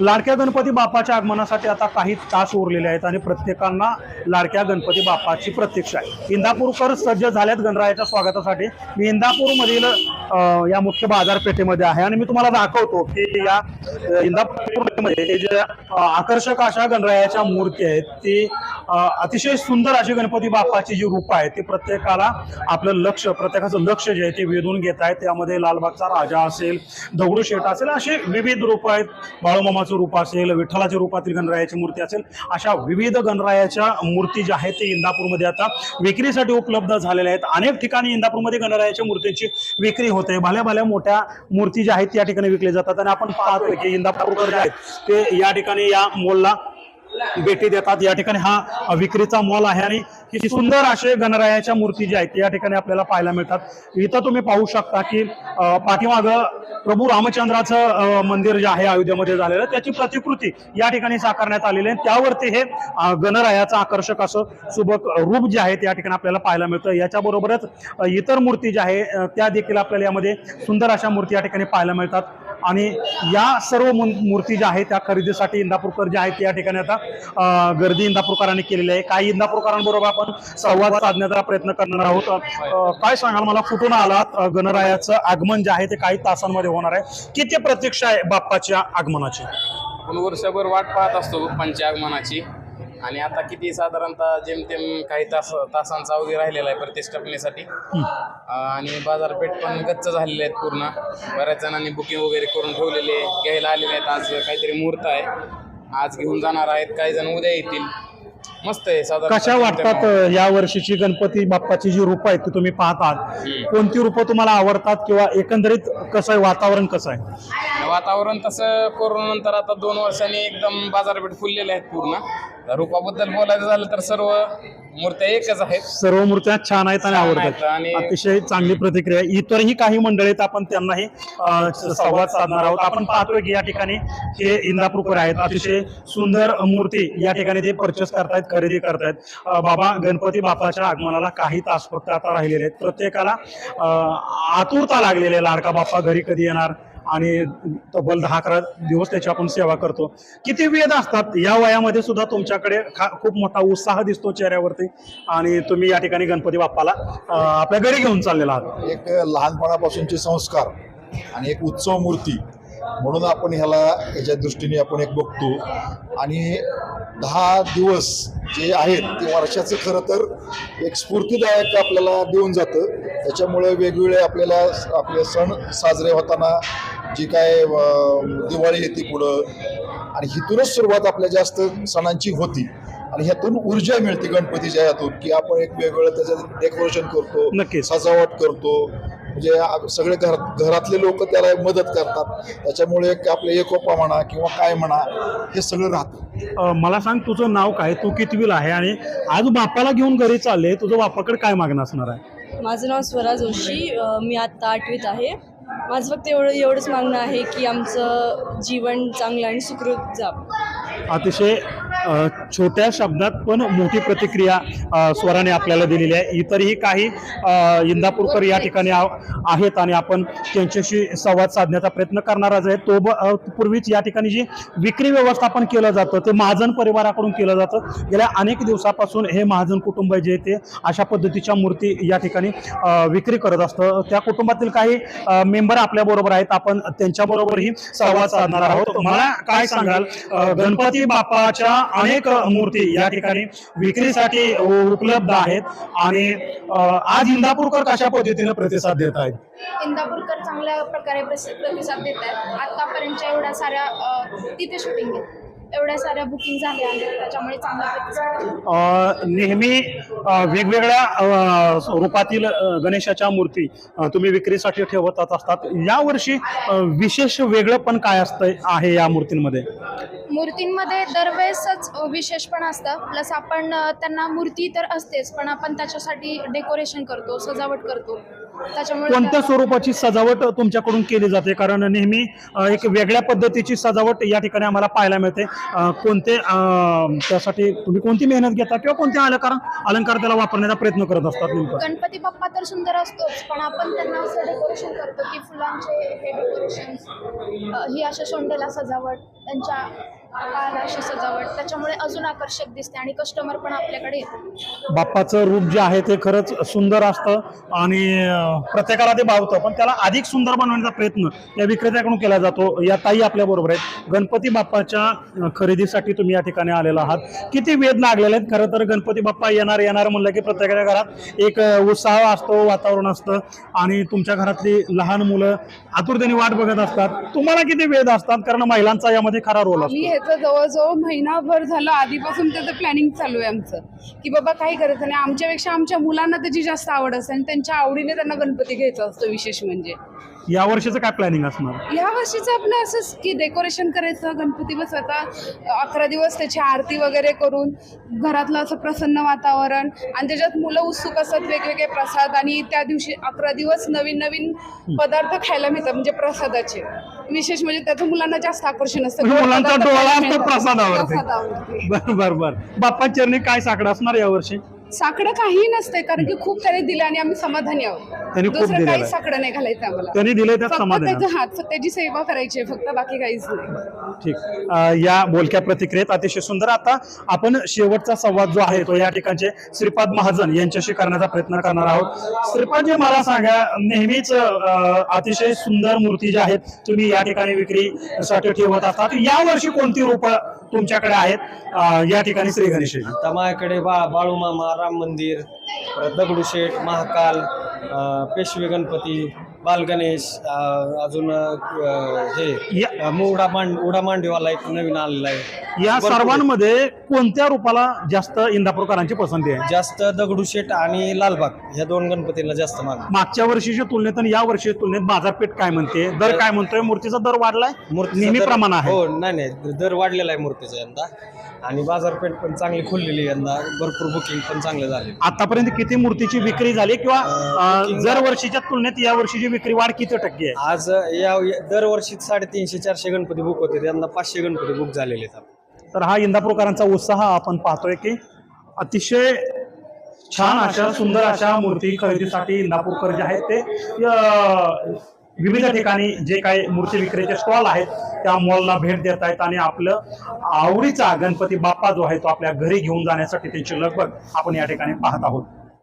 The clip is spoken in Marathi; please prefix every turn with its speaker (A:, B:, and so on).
A: लाडक्या गणपती बाप्पाच्या आगमनासाठी आता काही तास उरलेले आहेत आणि प्रत्येकांना लाडक्या गणपती बाप्पाची प्रतीक्षा आहे. इंदापूरकर सज्ज झाल्यात गणरायाच्या स्वागतासाठी. मी इंदापूरमधील या मुख्य बाजारपेठेमध्ये आहे आणि मी तुम्हाला दाखवतो की या इंदापूरमध्ये हे जे आकर्षक अशा गणरायाच्या मूर्ती आहेत ती अतिशय सुंदर अशी गणपती बाप्पाची जी रूप आहे ती प्रत्येकाला आपलं लक्ष प्रत्येकाचं लक्ष जे आहे ते वेधून घेत आहे त्यामध्ये लालबागचा राजा असेल दगडूशेठ असेल असे विविध रूप आहेत. बाळूमामाचं रूप असेल विठ्ठलाच्या रूपातील गणरायाची मूर्ती असेल अशा विविध गणरायाच्या मूर्ती ज्या आहेत ते इंदापूरमध्ये आता विक्रीसाठी उपलब्ध झालेल्या आहेत. अनेक ठिकाणी इंदापूरमध्ये गणरायाच्या मूर्तीची विक्री होते. भल्या भल्या मोठ्या मूर्ती ज्या आहेत त्या ठिकाणी विकल्या जातात. आणि आपण पाहतोय की इंदापूरकर जे आहेत ते या ठिकाणी या मॉलला भेटी देतात. या ठिकाणी हा विक्रीचा मॉल आहे आणि किती सुंदर असे गणरायाच्या मूर्ती ज्या आहेत या ठिकाणी आपल्याला पाहायला मिळतात. इथं तुम्ही पाहू शकता की पाठीमाग प्रभू रामचंद्राचं मंदिर जे आहे अयोध्येमध्ये झालेलं त्याची प्रतिकृती या ठिकाणी साकारण्यात आलेली आहे. त्यावरती हे गणरायाचं आकर्षक असं सुबक रूप जे आहे त्या या ठिकाणी आपल्याला पाहायला मिळतं. याच्याबरोबरच इतर मूर्ती ज्या आहे त्या देखील आपल्याला यामध्ये सुंदर अशा मूर्ती या ठिकाणी पाहायला मिळतात. आणि या सर्व मू- मूर्ती ज्या आहेत त्या खरेदीसाठी इंदापूरकर जे आहेत या ठिकाणी आता गर्दी इंदापूरकरांनी केलेली आहे. काही इंदापूरकरांबरोबर आपण संवाद साधण्याचा प्रयत्न करणार आहोत. काय सांगाल? मला कुठून आलात गणरायाचं आगमन जे आहे ते काही तासांमध्ये होणार आहे. किती प्रतीक्षा आहे बाप्पाच्या आगमनाची?
B: आपण वर्षभर वाट पाहत असतो पंचागमनाची आणि आता किती साधारणतः जेमतेम काही तास तासांचा अवधी राहिलेला आहे प्रतिष्ठापनेसाठी. आणि बाजारपेठ पण गच्च झालेले आहेत पूर्ण. बऱ्याच जणांनी बुकिंग वगैरे करून ठेवलेले घ्यायला आलेले आहेत. आज काहीतरी मुहूर्त आहे. आज घेऊन जाणार आहेत. काही जण उद्या येतील. मस्त आहे साधारण
A: कशा वाटतात या वर्षीची गणपती बाप्पाची जी रूपं आहेत ती तुम्ही पाहतात. कोणती रूपं तुम्हाला आवडतात किंवा एकंदरीत कसं आहे वातावरण कसं आहे?
B: वातावरण तसं कोरोनानंतर आता दोन वर्षांनी एकदम बाजारपेठ फुललेले आहेत पूर्ण. रूपाबद्दल बोलायचं झालं तर सर्व मूर्त्या एकच आहेत.
A: सर्व मूर्त्या छान आहेत आणि
B: छान आहेत.
A: आवडतात
B: आणि-
A: अतिशय चांगली प्रतिक्रिया. इतरही काही मंडळी आहेत आपण त्यांनाही अ, संवाद साधणार आहोत. आपण पाहतोय की या ठिकाणी हे इंदापूरकर आहेत अतिशय सुंदर मूर्ती या ठिकाणी ते परचेस करतायत खरेदी करतायत. अ, बाबा गणपती बाप्पाच्या आगमनाला काही तास फक्त आता राहिलेले आहेत. प्रत्येकाला अ, आतुरता लागलेली आहे. लाडका बाप्पा घरी कधी येणार? आणि तब्बल दहा अकरा दिवस त्याची आपण सेवा करतो. किती वेद असतात? या वयामध्ये सुद्धा तुमच्याकडे खा- खूप मोठा उत्साह दिसतो चेहऱ्यावरती. आणि तुम्ही या ठिकाणी गणपती बाप्पाला आपल्या घरी घेऊन चाललेला आहात.
C: एक लहानपणापासूनचे संस्कार आणि एक उत्सव मूर्ती म्हणून आपण ह्याला याच्या दृष्टीने आपण एक बघतो. आणि दहा दिवस जे आहेत ते वर्षाचं खरं तर एक स्फूर्तीदायक आपल्याला देऊन जातं. त्याच्यामुळे वेगवेगळे आपल्याला आपले सण साजरे होताना जी काय दिवाळी येते पुढं. आणि हिथूनच सुरुवात आपल्या जास्त सणांची होती. आणि ह्यातून ऊर्जा मिळते गणपतीच्या ह्यातून की आपण एक वेगवेगळं त्याच्यात डेकोरेशन करतो
A: नक्कीच.
C: सजावट करतो. म्हणजे सगळे घर घरातले लोक त्याला मदत करतात. त्याच्यामुळे एक आपले एकोपा म्हणा किंवा काय म्हणा हे सगळं राहतं.
A: मला सांग तुझं नाव काय? तू कितवीला आहे? आणि आज बाप्पाला घेऊन घरी चालले तुझं बाप्पाकडे काय मागणं असणार आहे?
D: माझं नाव स्वरा जोशी. मी आत्ता आठवीत आहे. माझं फक्त एवढं एवढंच मागणं आहे की आमचं जीवन चांगलं आणि सुखरूप जावं.
A: अतिशय छोट्या शब्दात पण मोठी प्रतिक्रिया स्वराने आपल्याला दिलेली आहे. इतरही काही इंदापूरकर या ठिकाणी आ- आहेत आणि आपण त्यांच्याशी संवाद साधण्याचा प्रयत्न करणारच आहे तो ब पूर्वीच या ठिकाणी जी विक्री व्यवस्थापन केलं जातं ते महाजन परिवाराकडून केलं जातं. गेल्या अनेक दिवसापासून हे महाजन कुटुंब जे ते अशा पद्धतीच्या मूर्ती या ठिकाणी विक्री करत असतं. त्या कुटुंबातील काही मेंबर आपल्या बरोबर आहेत. आपण त्यांच्याबरोबरही संवाद साधणार आहोत. मला काय सांगाल? गणपती बाप्पाच्या अनेक मूर्ती या ठिकाणी विक्रीसाठी उपलब्ध आहेत आणि आज इंदापूरकर कशा पद्धतीने प्रतिसाद देत आहेत?
E: इंदापूरकर चांगल्या प्रकारे प्रतिसाद देत आहेत. आतापर्यंतच्या एवढ्या साऱ्या तिथे शूटिंग एवढ्या साऱ्या बुकिंग झाल्या आहेत त्याच्यामुळे चांगला प्रतिसाद आहे.
A: अ, नेहमी अ, वेगवेगळ्या अ, स्वरूपातील अ, गणेशाच्या मूर्ती अ, तुम्ही विक्रीसाठी ठेवत असतात. यावर्षी अ, विशेष वेगळं पण काय असतं आहे या मूर्तींमध्ये?
E: मूर्तींमध्ये दरवेळेसच विशेष पण असतं. प्लस आपण अ, त्यांना मूर्ती तर असतेच पण आपण त्याच्यासाठी डेकोरेशन करतो सजावट करतो. त्याच्यामुळे
A: कोणत्या
E: त्या-
A: स्वरूपाची सजावट तुमच्याकडून केली जाते? कारण नेहमी अ, एक वेगळ्या पद्धतीची सजावट या ठिकाणी आम्हाला पाहायला मिळते. अ, कोणते अ, त्यासाठी तुम्ही कोणती मेहनत घेता किंवा कोणते अलंकार अलंकार त्याला वापरण्याचा प्रयत्न करत असतात नेमकं?
E: गणपती बाप्पा तर सुंदर असतोच पण आपण त्यांना असं डेकोरेशन करतो की फुलांचे हे डेकोरेशन ही अशा सोंडेला सजावट त्यांच्या अशी सजावट. त्याच्यामुळे अजून आकर्षक दिसते आणि कस्टमर पण आपल्याकडे
A: बाप्पाचं रूप जे आहे ते खरंच सुंदर असतं आणि प्रत्येकाला ते भावतं पण त्याला अधिक सुंदर बनवण्याचा प्रयत्न या विक्रेत्याकडून केला जातो. या ताई आपल्या बरोबर आहेत. गणपती बाप्पाच्या खरेदीसाठी तुम्ही या ठिकाणी आलेला आहात. किती वेध लागलेले आहेत. खरं तर गणपती बाप्पा येणार येणार म्हणलं की प्रत्येकाच्या घरात एक उत्साह असतो वातावरण असतं. आणि तुमच्या घरातली लहान मुलं आतुरतेने वाट बघत असतात. तुम्हाला किती वेध असतात? कारण महिलांचा यामध्ये खरा रोल असतो.
F: ह्याचं जवळजवळ महिनाभर झालं आधीपासून त्याचं प्लॅनिंग चालू आहे आमचं. की बाबा काही करायचं नाही. आमच्यापेक्षा आमच्या मुलांना त्याची जास्त आवड असते आणि त्यांच्या आवडीने त्यांना गणपती घ्यायचा असतो विशेष म्हणजे.
A: या वर्षीचं काय प्लॅनिंग असणार?
F: या वर्षीचं आपलं असंच की डेकोरेशन करायचं गणपती बसवायचा अकरा दिवस त्याची आरती वगैरे करून घरातलं असं प्रसन्न वातावरण आणि त्याच्यात मुलं उत्सुक असतात वेगवेगळे प्रसाद आणि त्या दिवशी अकरा दिवस नवीन नवीन पदार्थ खायला मिळतात म्हणजे प्रसादाचे. विशेष म्हणजे त्याचं मुलांना जास्त आकर्षण असतं
A: म्हणजे मुलांचा डोळा असतो. प्रसादावरती.
F: प्रसादावरती
A: बर बर बर बाप्पा चरणी काय साकडं असणार यावर्षी
F: साकडं काही नसतंय कारण की खूप त्याने दिले आणि आम्ही समाधानी आहोत.
A: त्यांनी खूप
F: दुसरं
A: दिलेलं
F: काही
A: आहे.
F: साकडं नाही घालायचं आम्हाला.
A: त्यांनी दिले त्यात
F: फक्त
A: समाधान. आहे.
F: त्याचं हात त्याची सेवा करायची आहे फक्त बाकी काहीच नाही.
A: ठीक. अं, या बोलक्या प्रतिक्रियेत अतिशय सुंदर. आता आपण शेवटचा संवाद जो आहे तो या ठिकाणचे श्रीपाद महाजन यांच्याशी करण्याचा प्रयत्न करणार आहोत. श्रीपादजी मला सांगा नेहमीच अं, अतिशय सुंदर मूर्ती ज्या आहेत तुम्ही या ठिकाणी विक्रीसाठी ठेवत असतात या वर्षी कोणती रूप तुमच्याकडे आहेत. या ठिकाणी श्री गणेशाची
G: आता माझ्याकडे बा बाळूमामा राम मंदिर परत दगडूशेठ महाकाल पेशवे गणपती बालगणेश अजून हे
A: या-
G: अं, उडा मांड उडा मांडीवाला एक नवीन आलेला आहे.
A: या. सर्वांमध्ये कोणत्या रूपाला जास्त इंदापूरकरांची पसंती आहे?
G: जास्त दगडूशेठ आणि लालबाग ह्या दोन गणपतीला जास्त मागणी.
A: मागच्या वर्षीच्या तुलनेत आणि या वर्षीच्या तुलनेत बाजारपेठ काय म्हणते? दर काय म्हणतोय? मूर्तीचा दर वाढलाय?
G: मूर्तीचा
A: नेहमी प्रमाण आहे.
G: हो नाही नाही दर वाढलेला आहे मूर्तीचा यंदा. आणि बाजारपेठ पण चांगली खुललेली आहे यंदा. भरपूर बुकिंग पण चांगले झाले.
A: आतापर्यंत किती मूर्तीची विक्री झाली किंवा
G: अं,
A: अं,
G: booking-
A: दर वर्षीच्या तुलनेत या वर्षीची विक्री वाढ किती टक्के आहे?
G: आज या दरवर्षी साडेतीनशे चारशे गणपती बुक होते यंदा पाचशे गणपती बुक झालेले आहेत
A: तर हा इंदापूरकरांचा उत्साह आपण पाहतोय की अतिशय छान अशा सुंदर अशा मूर्ती खरेदीसाठी इंदापूरकर जे आहेत ते अं, विविध ठिकाणी जे काही मूर्ती विक्रीचे स्टॉल आहेत त्या मॉलला भेट देत आहेत आणि आपलं आवडीचा गणपती बाप्पा जो आहे तो आपल्या घरी घेऊन जाण्यासाठी त्यांची लगबग आपण या ठिकाणी पाहत आहोत.